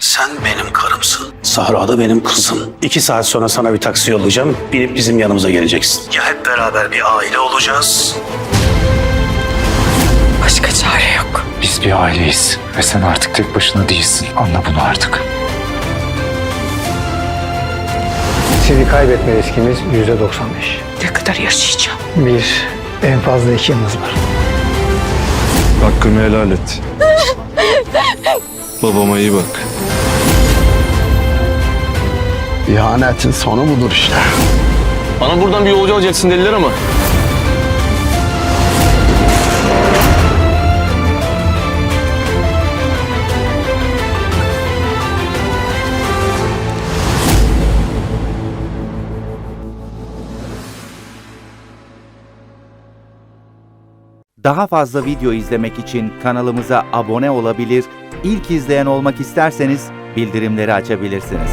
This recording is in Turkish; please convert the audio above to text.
Sen benim karımsın. Sahra da benim kızım. İki saat sonra sana bir taksi yollayacağım. Binip bizim yanımıza geleceksin. Ya hep beraber bir aile olacağız. Başka çare yok. Biz bir aileyiz ve sen artık tek başına değilsin. Anla bunu artık. Sizi kaybetme riskimiz yüzde 95. Ne kadar yaşayacağım? Bir, en fazla iki yılınız var. Hakkını helal et. Babama iyi bak. İhanetin sonu budur işte. Bana buradan bir yolcu alacaksın dediler ama. Daha fazla video izlemek için kanalımıza abone olabilir, ilk izleyen olmak isterseniz bildirimleri açabilirsiniz.